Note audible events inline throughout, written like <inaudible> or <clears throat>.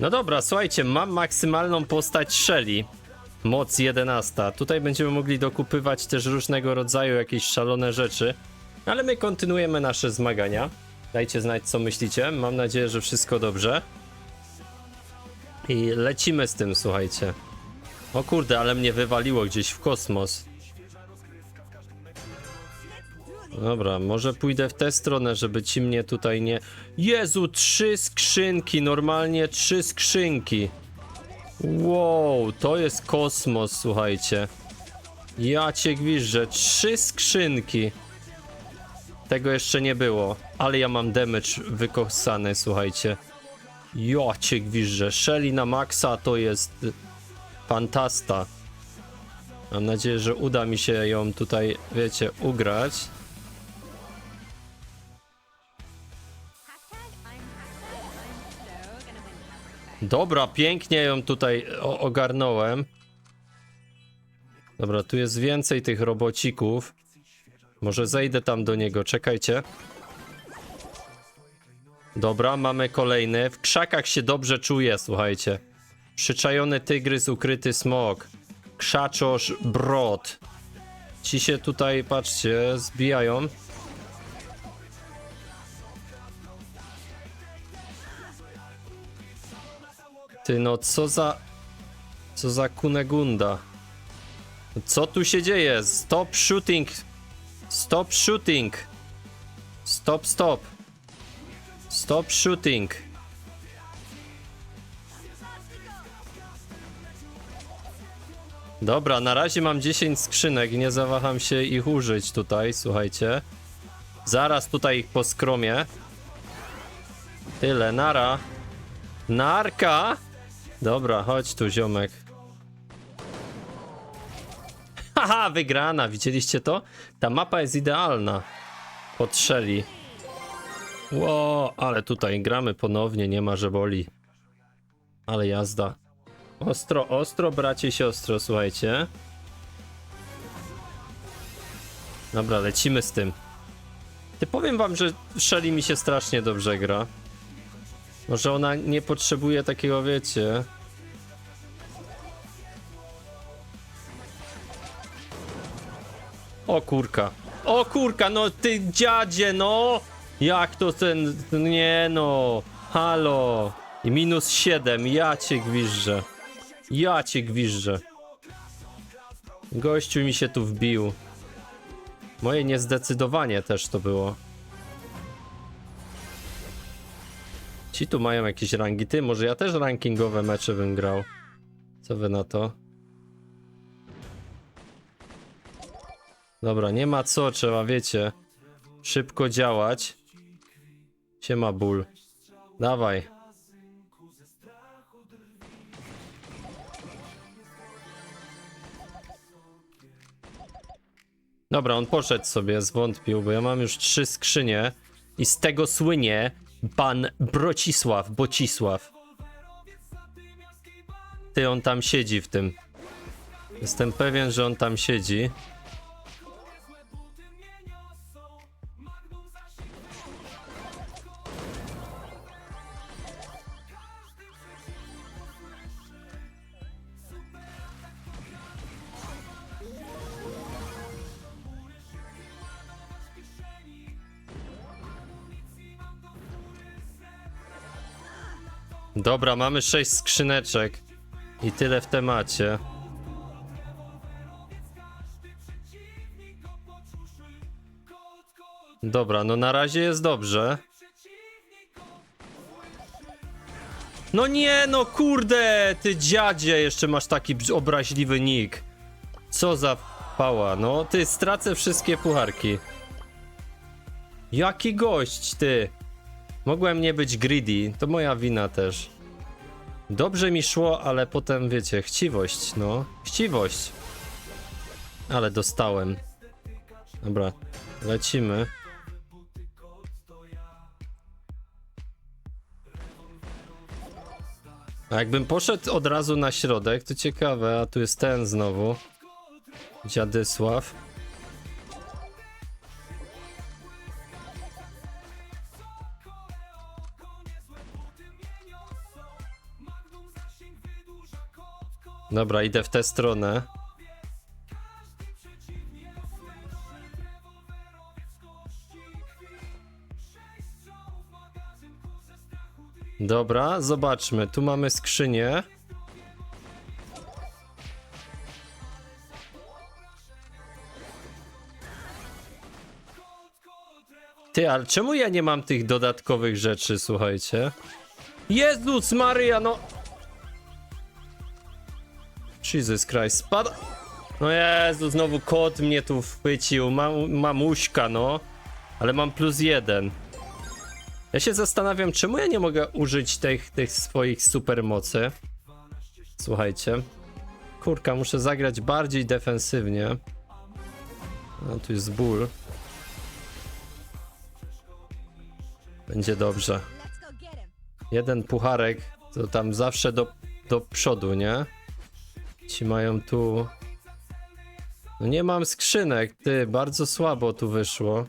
No dobra, słuchajcie, mam maksymalną postać Shelly. Moc 11. Tutaj będziemy mogli dokupywać też różnego rodzaju jakieś szalone rzeczy. Ale my kontynuujemy nasze zmagania. Dajcie znać, co myślicie. Mam nadzieję, że wszystko dobrze. I lecimy z tym, słuchajcie. O kurde, ale mnie wywaliło gdzieś w kosmos. Dobra, może pójdę w tę stronę, żeby ci mnie tutaj nie... Jezu, trzy skrzynki, normalnie trzy skrzynki. Wow, to jest kosmos, słuchajcie. Ja cię gwiżdżę, trzy skrzynki. Tego jeszcze nie było, ale ja mam damage wykosany, słuchajcie. Ja cię gwiżdżę, Shelly na maksa to jest fantasta. Mam nadzieję, że uda mi się ją tutaj, wiecie, ugrać. Dobra, pięknie ją tutaj ogarnąłem. Dobra, tu jest więcej tych robocików. Może zejdę tam do niego, czekajcie. Dobra, mamy kolejny. W krzakach się dobrze czuję, słuchajcie. Przyczajony tygrys, ukryty smok. Krzaczosz, brod. Ci się tutaj, patrzcie, zbijają. Ty no, co za... Co za kunegunda. Co tu się dzieje? Stop shooting! Stop shooting! Stop, stop! Stop shooting! Dobra, na razie mam 10 skrzynek nie zawaham się ich użyć tutaj, słuchajcie. Zaraz tutaj ich poskromię. Tyle, nara. Narka! Dobra, chodź tu, ziomek. Haha, wygrana, widzieliście to? Ta mapa jest idealna. Shelly. Ło, ale tutaj gramy ponownie, nie ma że boli. Ale jazda. Ostro, ostro, bracie, siostro, słuchajcie. Dobra, lecimy z tym. Ty powiem wam, że Shelly mi się strasznie dobrze gra. Może ona nie potrzebuje takiego, wiecie. O kurka. O kurka, no ty dziadzie, no! Jak to ten. Nie no. Halo. I minus 7. Ja cię gwiżdżę. Ja cię gwiżdżę. Gościu mi się tu wbił. Moje niezdecydowanie też to było. Ci tu mają jakieś rangi. Ty, może ja też rankingowe mecze bym grał. Co wy na to? Dobra, nie ma co, trzeba, wiecie, szybko działać. Siema ból. Dawaj. Dobra, on poszedł sobie, zwątpił, bo ja mam już trzy skrzynie i z tego słynie pan Brocisław, Bocisław. Ty, on tam siedzi w tym. Jestem pewien, że on tam siedzi. Dobra, mamy sześć skrzyneczek i tyle w temacie. Dobra, no na razie jest dobrze. No nie, no kurde, ty dziadzie, jeszcze masz taki obraźliwy nick. Co za pała, no ty stracę wszystkie pucharki. Jaki gość, ty. Mogłem nie być greedy, to moja wina też. Dobrze mi szło, ale potem wiecie, chciwość, no. Chciwość. Ale dostałem. Dobra, lecimy. A jakbym poszedł od razu na środek, to ciekawe, a tu jest ten znowu. Dziadysław. Dobra, idę w tę stronę. Dobra, zobaczmy. Tu mamy skrzynię. Ty, ale czemu ja nie mam tych dodatkowych rzeczy, słuchajcie? Jezus Maria, no... Jesus Christ, spada... No Jezu, znowu kot mnie tu wchwycił, Mam, mamuśka, no. Ale mam plus jeden. Ja się zastanawiam, czemu ja nie mogę użyć tych, tych swoich supermocy. Słuchajcie. Kurka, muszę zagrać bardziej defensywnie. No, tu jest ból. Będzie dobrze. Jeden pucharek to tam zawsze do, do przodu, nie? Ci mają tu. No nie mam skrzynek, ty, bardzo słabo tu wyszło.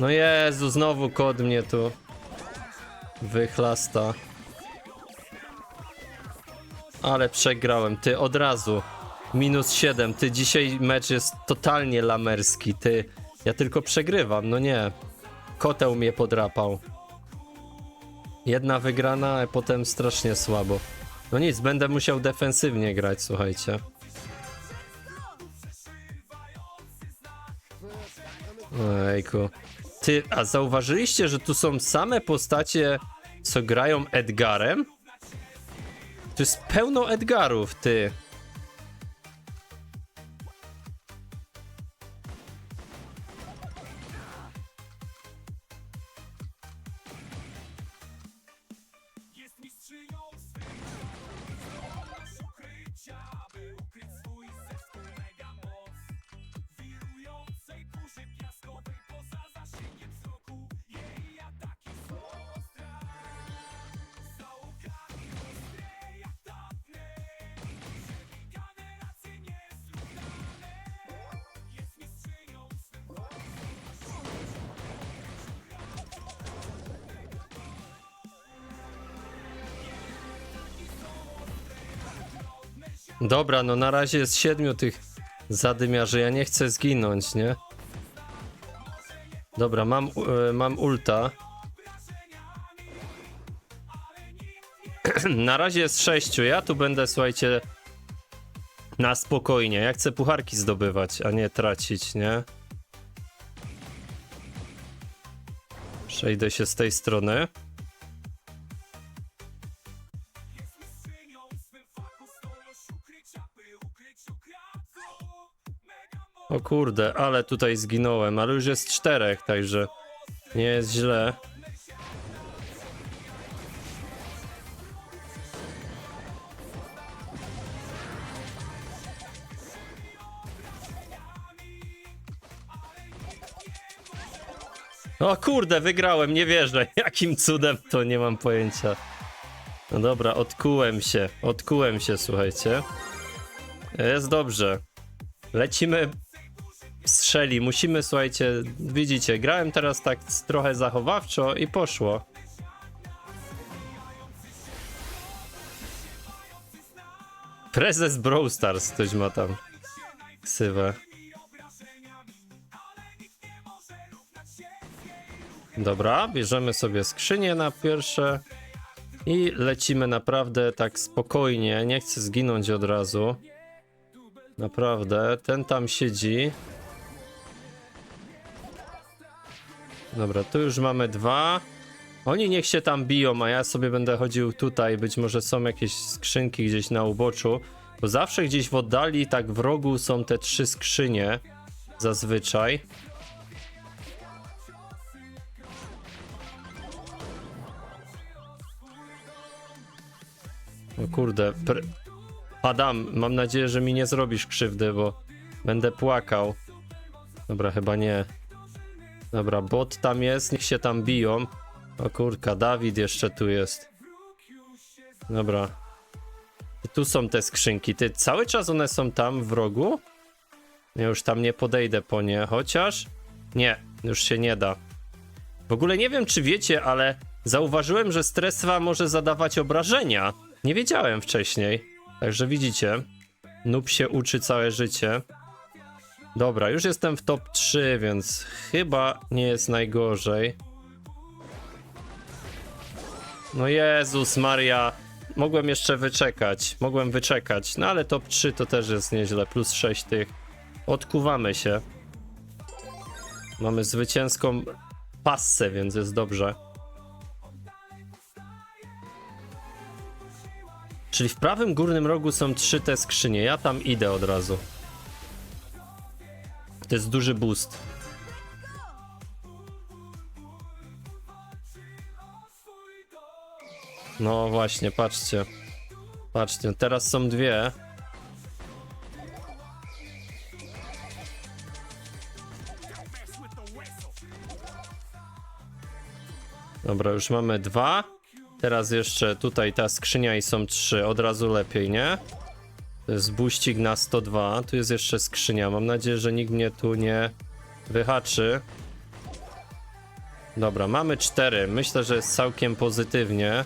No Jezu, znowu kod mnie tu wychlasta. Ale przegrałem, ty od razu. Minus 7, ty dzisiaj mecz jest totalnie lamerski, ty. Ja tylko przegrywam, no nie. Koteł mnie podrapał. Jedna wygrana, a potem strasznie słabo. No nic, będę musiał defensywnie grać, słuchajcie. Ojku. Ty, a zauważyliście, że tu są same postacie, co grają Edgarem? Tu jest pełno Edgarów, ty. Dobra, no na razie jest siedmiu tych zadymiarzy. Ja nie chcę zginąć, nie? Dobra, mam, e, mam ulta. <clears throat> na razie jest sześciu. Ja tu będę, słuchajcie, na spokojnie. Ja chcę pucharki zdobywać, a nie tracić, nie? Przejdę się z tej strony. Kurde, ale tutaj zginąłem, ale już jest czterech, także nie jest źle. O kurde, wygrałem, nie wierzę. <laughs> Jakim cudem to nie mam pojęcia. No dobra, odkułem się, odkułem się, słuchajcie. Jest dobrze. Lecimy strzeli. Musimy, słuchajcie, widzicie, grałem teraz tak trochę zachowawczo i poszło. Prezes Brawl Stars ktoś ma tam ksywę. Dobra, bierzemy sobie skrzynię na pierwsze i lecimy naprawdę tak spokojnie. Nie chcę zginąć od razu. Naprawdę, ten tam siedzi. Dobra, tu już mamy dwa. Oni niech się tam biją, a ja sobie będę chodził tutaj. Być może są jakieś skrzynki gdzieś na uboczu. Bo zawsze gdzieś w oddali, tak w rogu są te trzy skrzynie. Zazwyczaj. O kurde. Pr Adam, mam nadzieję, że mi nie zrobisz krzywdy, bo będę płakał. Dobra, chyba nie. Dobra, bot tam jest, niech się tam biją. O kurka, Dawid jeszcze tu jest. Dobra. Tu są te skrzynki. Ty, cały czas one są tam w rogu? Ja już tam nie podejdę po nie, chociaż... Nie, już się nie da. W ogóle nie wiem, czy wiecie, ale zauważyłem, że strefa może zadawać obrażenia. Nie wiedziałem wcześniej. Także widzicie, noob się uczy całe życie. Dobra, już jestem w top 3, więc chyba nie jest najgorzej. No Jezus Maria, mogłem jeszcze wyczekać, mogłem wyczekać, no ale top 3 to też jest nieźle, plus 6 tych. Odkuwamy się. Mamy zwycięską passę, więc jest dobrze. Czyli w prawym górnym rogu są trzy te skrzynie, ja tam idę od razu. To jest duży boost. No właśnie, patrzcie. Patrzcie, teraz są dwie. Dobra, już mamy dwa. Teraz jeszcze tutaj ta skrzynia i są trzy. Od razu lepiej, nie? Buścik na 102. Tu jest jeszcze skrzynia. Mam nadzieję, że nikt mnie tu nie wyhaczy. Dobra, mamy cztery. Myślę, że jest całkiem pozytywnie.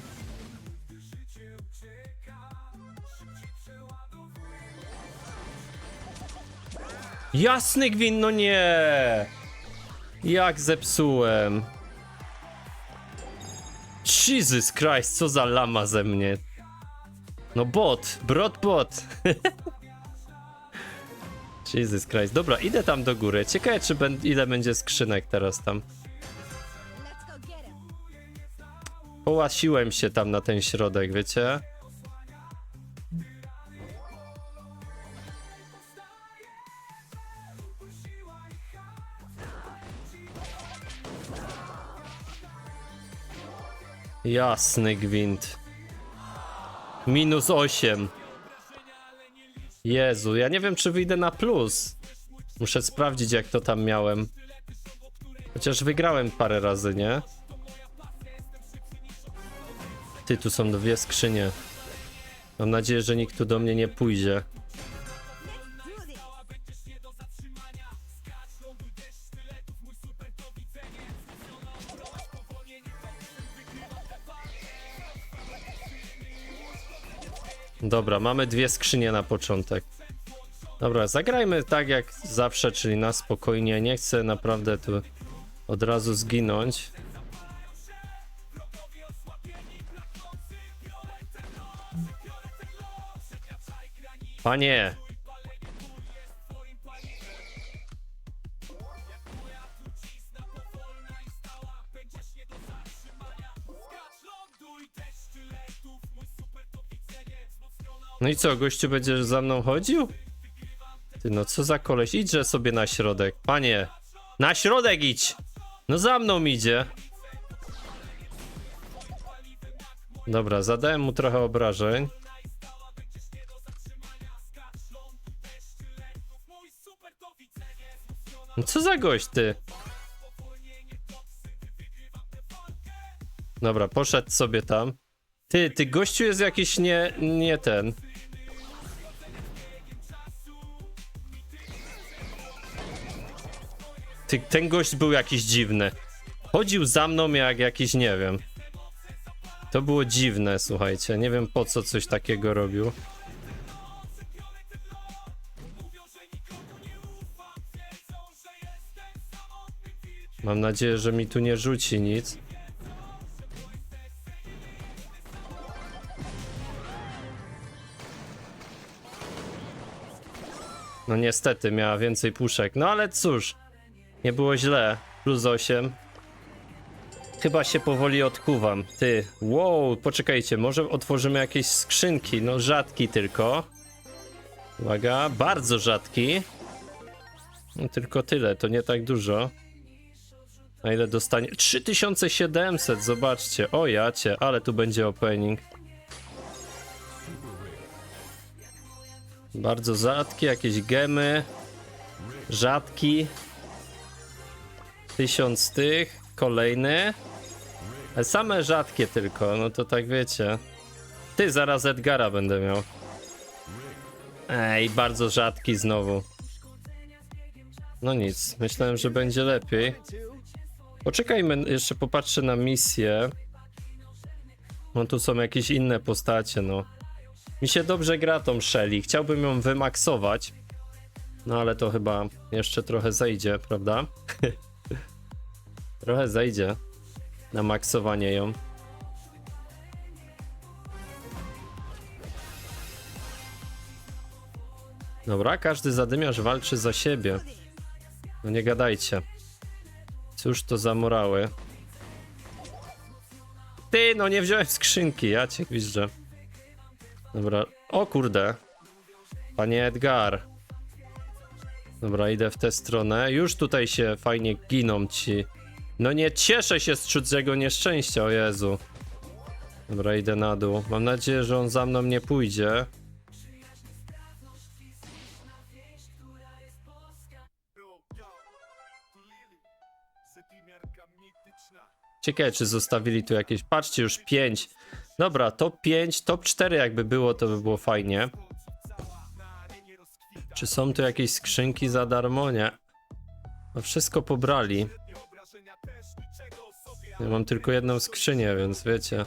Jasny gwin, no nie! Jak zepsułem. Jesus Christ, co za lama ze mnie. No bot, brot bot. <laughs> Jesus Christ. Dobra, idę tam do góry. Ciekawe, czy ben, ile będzie skrzynek teraz tam. Połasiłem się tam na ten środek, wiecie? Jasny gwint. Minus 8. Jezu, ja nie wiem, czy wyjdę na plus. Muszę sprawdzić, jak to tam miałem. Chociaż wygrałem parę razy, nie? Ty, tu są dwie skrzynie. Mam nadzieję, że nikt tu do mnie nie pójdzie. Dobra, mamy dwie skrzynie na początek. Dobra, zagrajmy tak jak zawsze, czyli na spokojnie. Nie chcę naprawdę tu od razu zginąć. Panie! No i co, gościu będziesz za mną chodził? Ty, no co za koleś, idźże sobie na środek. Panie, na środek idź! No za mną idzie. Dobra, zadałem mu trochę obrażeń. No co za gość, ty? Dobra, poszedł sobie tam. Ty, ty gościu jest jakiś nie, nie ten. Ty, ten gość był jakiś dziwny. Chodził za mną jak jakiś, nie wiem. To było dziwne, słuchajcie. Nie wiem po co coś takiego robił. Mam nadzieję, że mi tu nie rzuci nic. No niestety, miała więcej puszek. No ale cóż, nie było źle. Plus 8. Chyba się powoli odkuwam. Ty, wow, poczekajcie, może otworzymy jakieś skrzynki. No rzadki tylko. Uwaga, bardzo rzadki. No, tylko tyle, to nie tak dużo. Na ile dostanie? 3700, zobaczcie. O jacie, ale tu będzie opening. Bardzo rzadkie, jakieś gemy. Rzadki. Tysiąc tych. Kolejny. Same rzadkie tylko, no to tak wiecie. Ty, zaraz Edgara będę miał. Ej, bardzo rzadki znowu. No nic, myślałem, że będzie lepiej. Poczekajmy, jeszcze popatrzę na misję. No tu są jakieś inne postacie, no. Mi się dobrze gra tą Shelly. Chciałbym ją wymaksować. No ale to chyba jeszcze trochę zejdzie, prawda? <laughs> trochę zejdzie na maksowanie ją. Dobra, każdy zadymiarz walczy za siebie. No nie gadajcie. Cóż to za morały. Ty, no nie wziąłem skrzynki, ja cię gwizdżę. Dobra, o kurde. Panie Edgar. Dobra, idę w tę stronę. Już tutaj się fajnie giną ci. No nie cieszę się z cudzego nieszczęścia, o Jezu. Dobra, idę na dół. Mam nadzieję, że on za mną nie pójdzie. Ciekawe, czy zostawili tu jakieś. Patrzcie, już 5. Dobra, top 5, top 4 jakby było, to by było fajnie. Czy są tu jakieś skrzynki za darmo? Nie. No wszystko pobrali. Ja mam tylko jedną skrzynię, więc wiecie.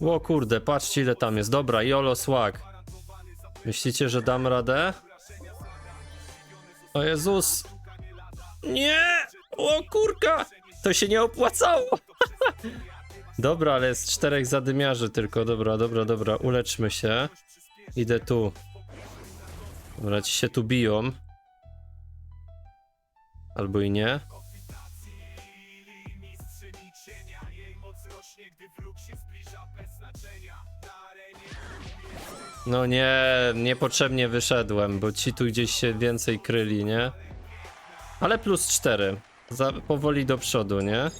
O kurde, patrzcie ile tam jest. Dobra, Jolo Swag. Myślicie, że dam radę? O Jezus! Nie! O kurka! To się nie opłacało! <laughs> dobra, ale jest czterech zadymiarzy tylko. Dobra, dobra, dobra. Uleczmy się. Idę tu. Dobra, ci się tu biją. Albo i nie. No nie, niepotrzebnie wyszedłem, bo ci tu gdzieś się więcej kryli, nie? Ale plus 4. Za, powoli do przodu, nie?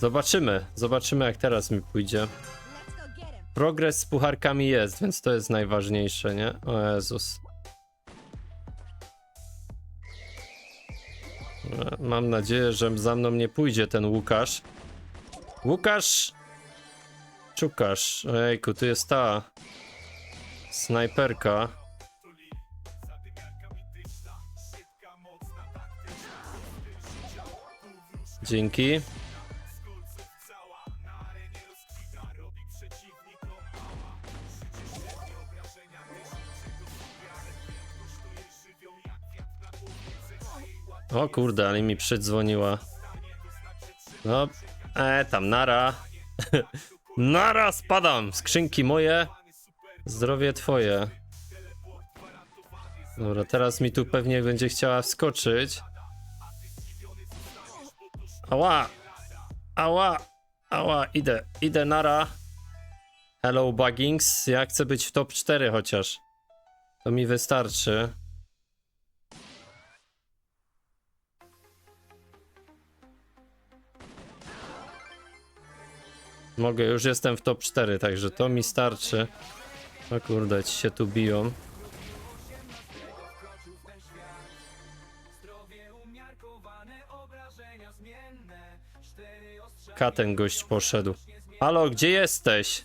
Zobaczymy, zobaczymy jak teraz mi pójdzie. Progres z pucharkami jest, więc to jest najważniejsze, nie? O Jezus. Mam nadzieję, że za mną nie pójdzie ten Łukasz. Łukasz! Czukasz. Ejku, tu jest ta snajperka. Dzięki. O kurde, ale mi przydzwoniła. No, e, tam, nara. <laughs> nara, spadam. Skrzynki moje, zdrowie twoje. Dobra, teraz mi tu pewnie będzie chciała wskoczyć. Ała! Ała! Ała, idę, idę, nara. Hello, Buggings. Ja chcę być w top 4 chociaż. To mi wystarczy. Mogę, już jestem w top 4, także to mi starczy. O kurde, ci się tu biją. Katen gość poszedł. Halo, gdzie jesteś?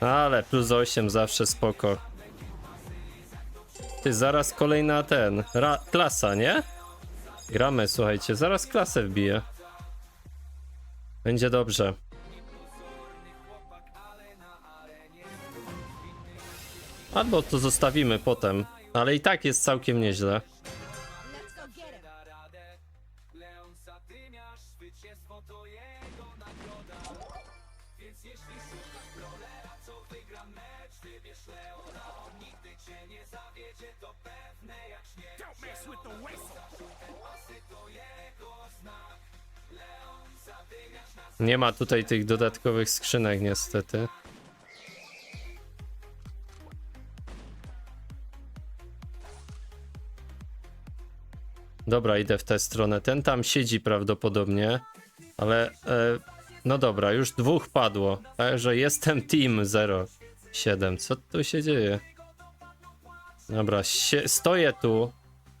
Ale plus 8 zawsze spoko. Ty zaraz kolejna ten. Ra, klasa, nie? Gramy, słuchajcie, zaraz klasę wbiję. Będzie dobrze. Albo to zostawimy potem, ale i tak jest całkiem nieźle. Nie ma tutaj tych dodatkowych skrzynek niestety. Dobra, idę w tę stronę. Ten tam siedzi prawdopodobnie, ale e, no dobra, już dwóch padło. Także jestem team 07. Co tu się dzieje? Dobra, stoję tu.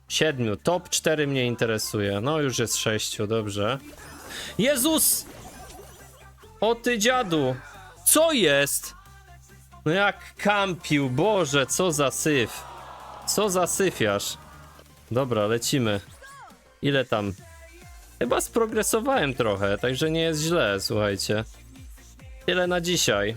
Siedmiu, top 4 mnie interesuje. No już jest sześciu, dobrze. Jezus! O ty dziadu! Co jest? No jak kampił, Boże, co za syf. Co za syfiarz. Dobra, lecimy. Ile tam? Chyba sprogresowałem trochę, także nie jest źle, słuchajcie. Tyle na dzisiaj.